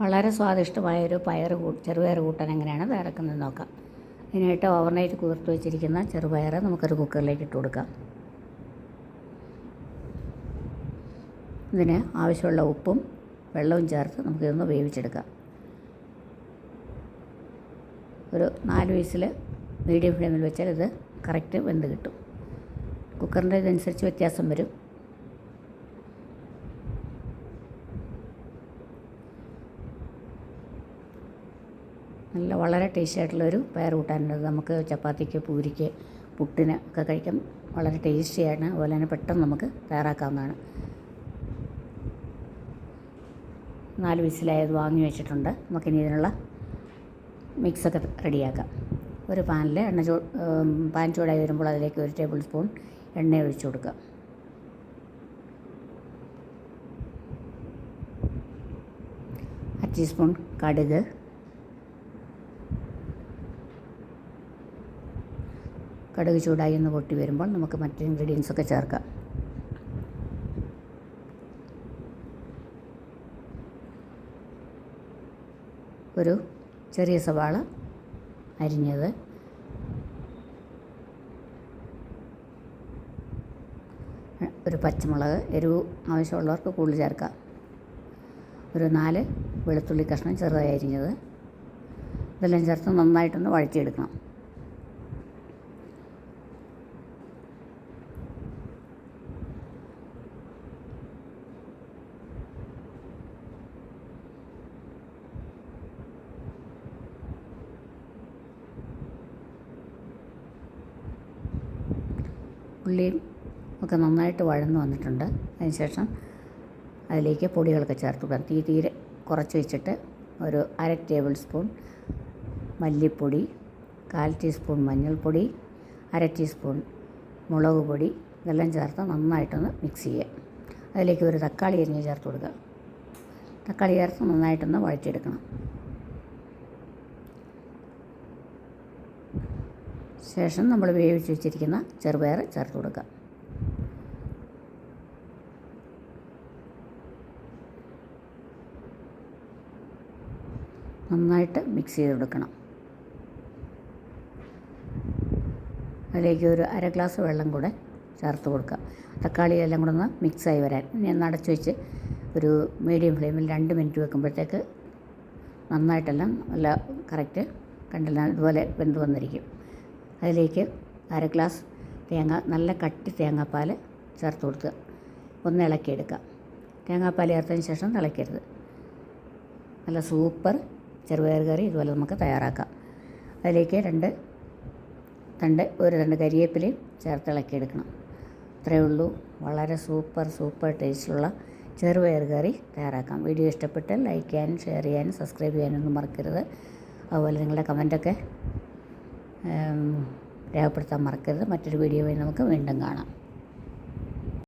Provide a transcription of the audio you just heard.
വളരെ സ്വാദിഷ്ടമായ ഒരു പയർ കൂ ചെറുപയർ കൂട്ടാൻ എങ്ങനെയാണ് തയ്യാറാക്കുന്നത് നോക്കാം. ഇതിനായിട്ട് ഓവർനൈറ്റ് കുതിർത്ത് വെച്ചിരിക്കുന്ന ചെറുപയർ നമുക്കൊരു കുക്കറിലേക്ക് ഇട്ട് കൊടുക്കാം. ഇതിന് ആവശ്യമുള്ള ഉപ്പും വെള്ളവും ചേർത്ത് നമുക്കിതൊന്ന് വേവിച്ചെടുക്കാം. ഒരു നാല് വയസ്സിൽ മീഡിയം ഫ്ലെയിമിൽ വെച്ചാൽ ഇത് കറക്റ്റ് വെന്ത് കിട്ടും. കുക്കറിന്റെ ഇതനുസരിച്ച് വ്യത്യാസം വരും. നല്ല വളരെ ടേസ്റ്റി ആയിട്ടുള്ളൊരു പയർ കൂട്ടാനുണ്ട് നമുക്ക് ചപ്പാത്തിക്ക് പൂരിക്ക് പുട്ടിന് ഒക്കെ കഴിക്കാൻ വളരെ ടേസ്റ്റിയാണ് അതുപോലെ തന്നെ പെട്ടെന്ന് നമുക്ക് തയ്യാറാക്കാവുന്നതാണ്. നാല് വിസിലായത് വാങ്ങി വെച്ചിട്ടുണ്ട്. നമുക്കിനി ഇതിനുള്ള മിക്സൊക്കെ റെഡിയാക്കാം. ഒരു പാനിൽ എണ്ണ ചൂ പാൻ ചൂടായി വരുമ്പോൾ അതിലേക്ക് ഒരു ടേബിൾ സ്പൂൺ എണ്ണ ഒഴിച്ചു കൊടുക്കുക. അര ടീസ്പൂൺ കടുക് കടുക് ചൂടായി ഒന്ന് പൊട്ടി വരുമ്പോൾ നമുക്ക് മറ്റ് ഇൻഗ്രീഡിയൻസ് ഒക്കെ ചേർക്കാം. ഒരു ചെറിയ സവാള അരിഞ്ഞത്. ഒരു പച്ചമുളക് എരിവ് ആവശ്യമുള്ളവർക്ക് കൂടുതൽ ചേർക്കാം. ഒരു നാല് വെളുത്തുള്ളി കഷ്ണം ചെറുതായി അരിഞ്ഞത്. ഇതെല്ലാം ചേർത്ത് നന്നായിട്ടൊന്ന് വഴറ്റിയെടുക്കണം. ഉള്ളിയും ഒക്കെ നന്നായിട്ട് വഴന്ന് വന്നിട്ടുണ്ട്. അതിനുശേഷം അതിലേക്ക് പൊടികളൊക്കെ ചേർത്ത് കൊടുക്കാം. തീ തീരെ കുറച്ച് വെച്ചിട്ട് ഒരു അര ടേബിൾ സ്പൂൺ മല്ലിപ്പൊടി കാൽ ടീസ്പൂൺ മഞ്ഞൾപ്പൊടി അര ടീസ്പൂൺ മുളക് പൊടി ഇതെല്ലാം ചേർത്ത് നന്നായിട്ടൊന്ന് മിക്സ് ചെയ്യുക. അതിലേക്ക് ഒരു തക്കാളി അരിഞ്ഞ് ചേർത്ത് കൊടുക്കുക. തക്കാളി ചേർത്ത് നന്നായിട്ടൊന്ന് വഴറ്റിയെടുക്കണം. ശേഷം നമ്മൾ വേവിച്ച് വെച്ചിരിക്കുന്ന ചെറുപയർ ചേർത്ത് കൊടുക്കുക. നന്നായിട്ട് മിക്സ് ചെയ്ത് കൊടുക്കണം. അതിലേക്ക് ഒരു അര ഗ്ലാസ് വെള്ളം കൂടെ ചേർത്ത് കൊടുക്കുക. തക്കാളി എല്ലാം കൂടെ ഒന്ന് മിക്സായി വരാൻ. ഇനി ഒന്ന് അടച്ചു വെച്ച് ഒരു മീഡിയം ഫ്ലെയിമിൽ രണ്ട് മിനിറ്റ് വെക്കുമ്പോഴത്തേക്ക് നന്നായിട്ടെല്ലാം നല്ല കറക്റ്റ് കണ്ടില്ല ഇതുപോലെ വെന്ത് വന്നിരിക്കും. അതിലേക്ക് അര ഗ്ലാസ് തേങ്ങ നല്ല കട്ടി തേങ്ങാപ്പാൽ ചേർത്ത് കൊടുക്കുക. ഒന്ന് ഇളക്കിയെടുക്കുക. തേങ്ങാപ്പാൽ ചേർത്തതിന് ശേഷം തിളയ്ക്കരുത്. നല്ല സൂപ്പർ ചെറുപയർ കറി ഇതുപോലെ നമുക്ക് തയ്യാറാക്കാം. അതിലേക്ക് രണ്ട് തണ്ട് ഒരു രണ്ട് കരിവേപ്പിലയും ചേർത്ത് ഇളക്കിയെടുക്കണം. അത്രയേ ഉള്ളൂ. വളരെ സൂപ്പർ സൂപ്പർ ടേസ്റ്റുള്ള ചെറുപയർ കറി തയ്യാറാക്കാം. വീഡിയോ ഇഷ്ടപ്പെട്ടാൽ ലൈക്ക് ചെയ്യാനും ഷെയർ ചെയ്യാനും സബ്സ്ക്രൈബ് ചെയ്യാനൊന്നും മറക്കരുത്. അതുപോലെ നിങ്ങളുടെ കമന്റൊക്കെ രേഖപ്പെടുത്താൻ മറക്കരുത്. മറ്റൊരു വീഡിയോയിൽ നമുക്ക് വീണ്ടും കാണാം.